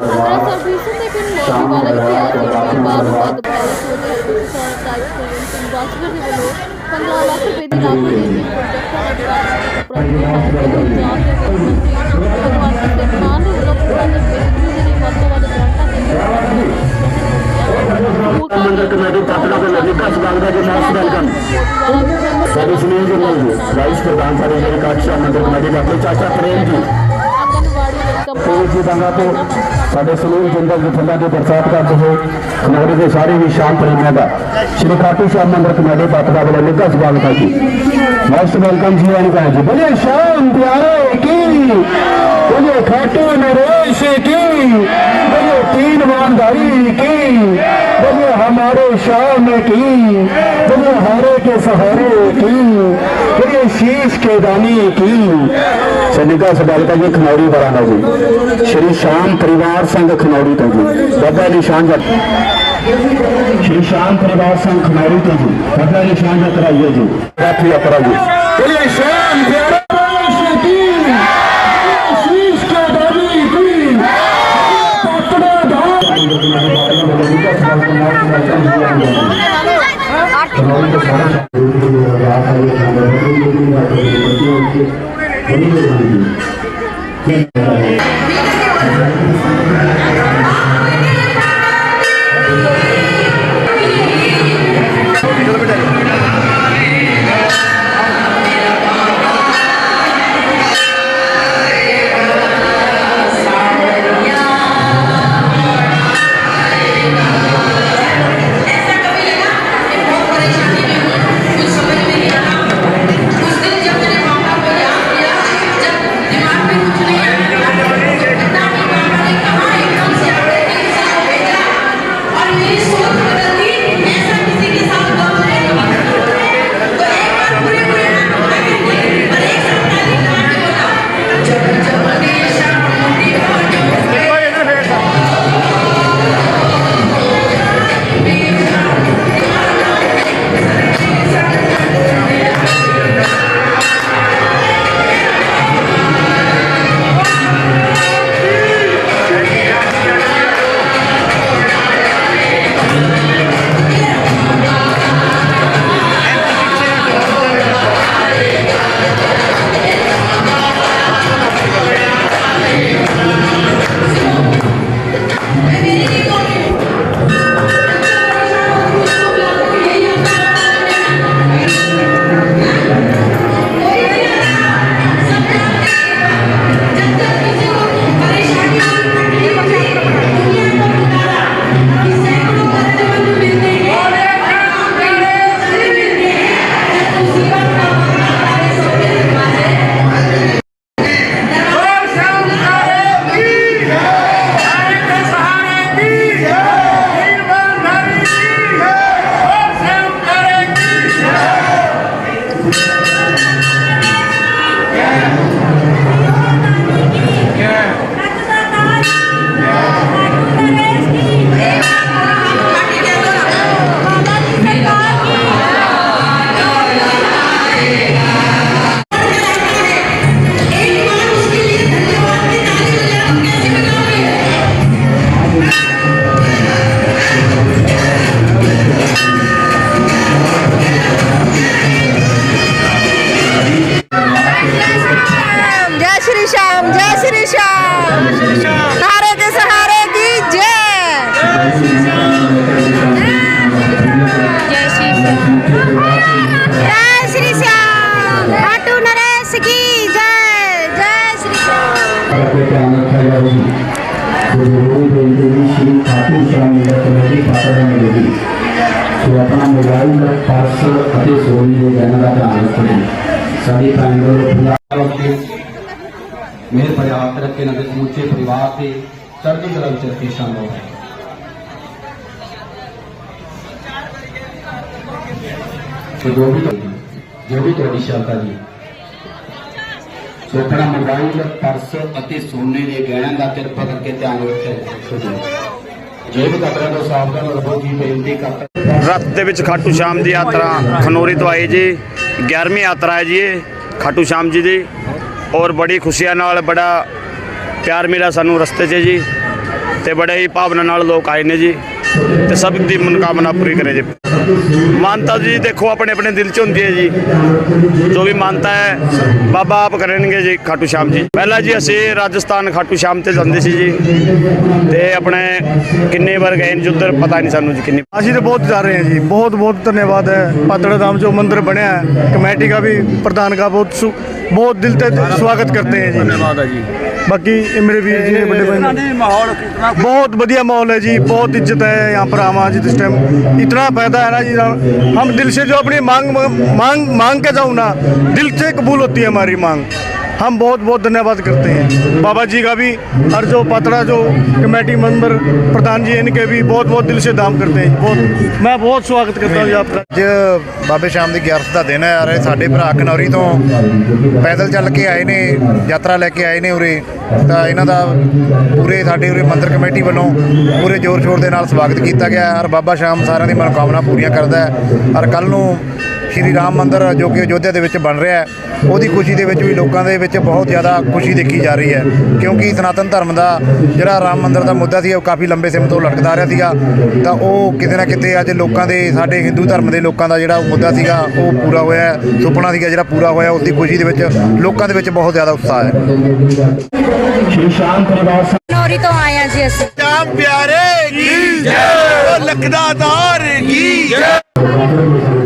ਪੰਦਰਾਂ ਸੌ ਵੀਹ ਸੌ ਤੇ ਫਿਰ ਮੋਦੀ ਵਾਲਾ ਵੀ ਕਿਹਾ ਸੀ ਕਿ ਬਾਹਰੋਂ ਵੱਧ ਪੈਸੇ ਸੋਦੇ ਸਰ ਟਾਈਪ ਕਰਨ ਤੋਂ ਬਾਸਕਰ ਦੇ ਵੱਲੋਂ 15 ਲੱਖ ਰੁਪਏ ਦੀ ਲਾਗਤ ਦੇ ਕੇ ਪ੍ਰੋਜੈਕਟ ਦਾ ਵਿਕਾਸ ਪ੍ਰੋਗਰਾਮ ਪੰਜਾਬ ਦੇ ਮੁੱਖ ਮੰਤਰੀ ਭਗਵੰਤ ਸਿੰਘ ਮਾਨ ਨੇ ਵੱਲੋਂ ਪੂਰਨ ਬੇਹਤਰੀ ਦੇ ਲਈ ਵੱਧ ਤੋਂ ਵੱਧ ਗ੍ਰਾਂਟਾਂ ਦੇ ਮੰਦਰ ਕਮੇਟੀ ਪਾਤੜਾ ਦੇ ਨਜ਼ਦੀਕ ਦਾ ਸਵਾਗਤ ਹੈ ਜੀ ਮਾਸਟਰ ਵੈਲਕਮ ਸਾਡੇ ਸੁਨੀਲ ਜੀ ਵਾਈਸ ਪ੍ਰਧਾਨ ਸਾਡੇ ਮੇਰੇ ਕਾਕਸ਼ਾ ਮੰਦਰ ਕਮੇਟੀ ਦੇ ਆਪਣੇ ਚਾਚਾ ਪ੍ਰੇਮ ਜੀ ਪੂਜ ਦੀ ਦੰਗਾ ਤੋਂ ਸਾਡੇ ਸੁਨੀਲ ਜਿੰਦਲ ਜੀ ਫੰਡਾ ਦੇ ਬਰਸਾਤ ਕਰਦੇ ਹੋਏ ਨਗਰ ਦੇ ਸਾਰੇ ਹੀ ਸ਼ਾਮ ਪ੍ਰੇਮੀਆਂ ਦਾ। ਸ਼੍ਰੀ ਕਾਟੀ ਸ਼ਾਮ ਮੰਦਰ ਕਮੇਟੀ ਬਾਤਦਾ ਵੱਲੋਂ ਨਿੱਘਾ ਸਵਾਗਤ ਹੈ ਜੀ। ਮੋਸਟ ਵੈਲਕਮ ਜੀ ਆਨ ਕਾ ਜੀ। ਬੋਲੇ ਸ਼ਾਮ ਪਿਆਰੇ, ਕੀ? ਬੋਲੇ ਖਾਟੂ ਨਰੇਸ਼, ਕੀ? ਬੋਲੇ ਤੀਨ ਵਾਂਧਾਰੀ ਕੀ? ਬੋਲੇ ਹਮਾਰੇ ਸ਼ਾਮ ਕੀ? ਬੋਲੇ ਹਾਰੇ ਕੇ ਸਹਾਰੇ, ਕੀ? शीश के दानी की सनिका सदालता जी खनौरी बराना जी श्री श्याम परिवार संघ खनौरी तो जी बाबा निशान जट श्री श्याम परिवार संघ खनौरी तो जी बाबा निशान जट कराइए जी रात्रि अपरा जी बोले श्याम और ਸ਼ਾਮ ਜੈ ਸ੍ਰੀ ਸ਼ਾਮ। ਨਾਰੇ ਦੇ ਸਹਾਰੇ ਦੀ ਜੈ। ਜੈ ਸ੍ਰੀ ਸ਼ਾਮ। ਜੈ ਸ੍ਰੀ ਸ਼ਾਮ। ਆਟੂ ਨਰੇਸ਼ ਕੀ ਜੈ ਜੈ ਸ੍ਰੀ ਸ਼ਾਮ। ਸੋ ਆਪਣਾ ਮੋਬਾਈਲ ਨੰਬਰ 500 ਅਤੇ 16 ਦੇ ਜਨਮ ਦਾ ਧਿਆਨ ਰੱਖੋ ਸਭੀ ਭੈਣ ਭਰਾ ਪੰਜਾਬ ਦੇ ਮੇਰੇ ਪੰਜਾਬ ਨਾਲ ਸਮੁੱਚੇ ਪਰਿਵਾਰ ਤੇ ਚੜ੍ਹਦੀ ਕਲਾ ਵਿੱਚ ਰੱਖੇ ਸ਼ਾਮਲ ਹੈ। ਸੋ ਜੋ ਵੀ ਜੋ ਵੀ ਤੁਹਾਡੀ ਸ਼ਰਧਾ ਜੀ। ਸੋ ਮੋਬਾਈਲ, ਪਰਸ ਅਤੇ ਸੋਨੇ ਦੇ ਗਹਿਣਿਆਂ ਦਾ ਕਿਰਪਾ ਕਰਕੇ ਧਿਆਨ ਰੱਖਿਆ ਜੀ ਜੇਬ ਕਤਰਾ ਤੋਂ ਸਾਵਧਾਨ ਰਹੋ ਜੀ ਬੇਨਤੀ ਕਰਦਾ ਰੱਥ ਦੇ ਵਿੱਚ ਖਾਟੂ ਸ਼ਾਮ ਦੀ ਯਾਤਰਾ ਖਨੋਰੀ ਤੋਂ ਆਈ ਜੀ। 11ਵੀਂ ਯਾਤਰਾ ਹੈ ਜੀ ਇਹ, ਖਾਟੂ ਸ਼ਾਮ ਜੀ ਦੀ। ਔਰ ਬੜੀ ਖੁਸ਼ੀਆਂ ਨਾਲ, ਬੜਾ ਪਿਆਰ ਮਿਲਿਆ ਸਾਨੂੰ ਰਸਤੇ 'ਚ ਜੀ ਤੇ ਬੜੇ ਹੀ ਭਾਵਨਾ ਨਾਲ ਲੋਕ ਆਏ ਨੇ ਜੀ ਤੇ ਸਭ ਦੀ ਮਨੋਕਾਮਨਾ ਪੂਰੀ ਕਰੇ ਜੀ। ਮਾਨਤਾ ਜੀ ਦੇਖੋ ਆਪਣੇ ਆਪਣੇ ਦਿਲ 'ਚ ਹੁੰਦੀ ਹੈ ਜੀ। ਜੋ ਵੀ ਮਾਨਤਾ ਹੈ ਬਾਬਾ ਆਪ ਕਰਨਗੇ ਜੀ ਖਾਟੂ ਸ਼ਾਮ ਜੀ। ਪਹਿਲਾਂ ਜੀ ਅਸੀਂ ਰਾਜਸਥਾਨ ਖਾਟੂ ਸ਼ਾਮ ਤੇ ਜਾਂਦੇ ਸੀ ਜੀ। ਤੇ ਆਪਣੇ ਕਿੰਨੇ ਵਾਰ ਗਏ ਨੇ ਜੁੱਧਰ ਪਤਾ ਨਹੀਂ ਸਾਨੂੰ ਜੀ ਕਿੰਨੇ। ਅਸੀਂ ਤਾਂ ਬਹੁਤ ਜਾ ਰਹੇ ਹਾਂ ਜੀ। ਬਹੁਤ ਬਹੁਤ ਧੰਨਵਾਦ ਹੈ। ਪਾਤੜਾ ਧਾਮ ਜੋ ਮੰਦਿਰ ਬਣਿਆ ਕਮੇਟੀ ਦਾ ਵੀ ਪ੍ਰਧਾਨ ਦਾ ਬਹੁਤ ਬਹੁਤ ਦਿਲ ਤੇ ਸਵਾਗਤ ਕਰਦੇ ਹਾਂ ਜੀ। ਧੰਨਵਾਦ ਹੈ ਜੀ। ਬਾਕੀ ਇਮਰੇ ਵੀਰ ਜੀ ਨੇ ਵੱਡੇ ਭਾਈ ਮਾਹੌਲ ਬਹੁਤ ਵਧੀਆ ਮਾਹੌਲ ਹੈ ਜੀ। ਬਹੁਤ ਇੱਜ਼ਤ ਹੈ ਯਹਾਂ ਪਰ ਆਵਾਂ ਜੀ ਇਸ ਟਾਈਮ ਇਤਨਾ ਫਾਇਦਾ ਹੈ जी हम दिल से जो अपनी मांग मांग मांग के जाऊँ ना दिल से कबूल होती है हमारी मांग हम बहुत बहुत धन्यवाद करते हैं बाबा जी का भी और जो पातड़ा जो कमेटी मेंबर प्रधान जी इनके भी बहुत बहुत दिल से दाम करते हैं बहुत मैं बहुत स्वागत करता हूँ जी आपका ਅੱਜ ਬਾਬੇ ਸ਼ਾਮ ਦੀ 11th ਦਾ ਦਿਨ ਹੈ ਔਰ ਇਹ ਸਾਡੇ ਭਰਾ ਖਨੌਰੀ ਤੋਂ ਪੈਦਲ ਚੱਲ ਕੇ ਆਏ ਨੇ ਯਾਤਰਾ ਲੈ ਕੇ ਆਏ ਨੇ ਉਰੇ ਤਾਂ ਇਹਨਾਂ ਦਾ ਪੂਰੇ ਸਾਡੇ ਉਰੇ ਮੰਦਿਰ ਕਮੇਟੀ ਵੱਲੋਂ ਪੂਰੇ ਜ਼ੋਰ ਸ਼ੋਰ ਦੇ ਨਾਲ ਸਵਾਗਤ ਕੀਤਾ ਗਿਆ ਔਰ ਬਾਬਾ ਸ਼ਾਮ ਸਾਰਿਆਂ ਦੀ ਮਨੋਕਾਮਨਾ ਪੂਰੀਆਂ ਕਰਦਾ ਹੈ ਔਰ ਕੱਲ ਨੂੰ ਸ਼੍ਰੀ ਰਾਮ ਮੰਦਿਰ ਜੋ ਕਿ ਅਯੋਧਿਆ ਦੇ ਵਿੱਚ ਬਣ ਰਿਹਾ ਹੈ ਉਹਦੀ ਖੁਸ਼ੀ ਦੇ ਵਿੱਚ ਵੀ ਲੋਕਾਂ ਦੇ ਵਿੱਚ ਬਹੁਤ ਜ਼ਿਆਦਾ ਖੁਸ਼ੀ ਦੇਖੀ ਜਾ ਰਹੀ ਹੈ ਕਿਉਂਕਿ ਸਨਾਤਨ ਧਰਮ ਦਾ ਜਿਹੜਾ ਰਾਮ ਮੰਦਿਰ ਦਾ ਮੁੱਦਾ ਸੀ ਉਹ ਕਾਫੀ ਲੰਬੇ ਸਮੇਂ ਤੋਂ ਲਟਕਦਾ ਰਿਹਾ ਸੀਗਾ ਤਾਂ ਉਹ ਕਿਤੇ ਨਾ ਕਿਤੇ ਅੱਜ ਲੋਕਾਂ ਦੇ ਸਾਡੇ ਹਿੰਦੂ ਧਰਮ ਦੇ ਲੋਕਾਂ ਦਾ ਜਿਹੜਾ ਮੁੱਦਾ ਸੀਗਾ ਉਹ ਪੂਰਾ ਹੋਇਆ ਸੁਪਨਾ ਸੀਗਾ ਜਿਹੜਾ ਪੂਰਾ ਹੋਇਆ ਉਸ ਦੀ ਖੁਸ਼ੀ ਦੇ ਵਿੱਚ ਲੋਕਾਂ ਦੇ ਵਿੱਚ ਬਹੁਤ ਜ਼ਿਆਦਾ ਉਤਸ਼ਾਹ ਹੈ। ਸ਼੍ਰੀ ਸ਼ਾਮ ਪਰਿਵਾਰ ਤੋਂ ਆਇਆ ਜੀ ਅਸੀਂ। ਸ਼ਾਮ ਪਿਆਰੇ ਕੀ ਜੈ। ਲਖਦਾਦਾਰ ਕੀ ਜੈ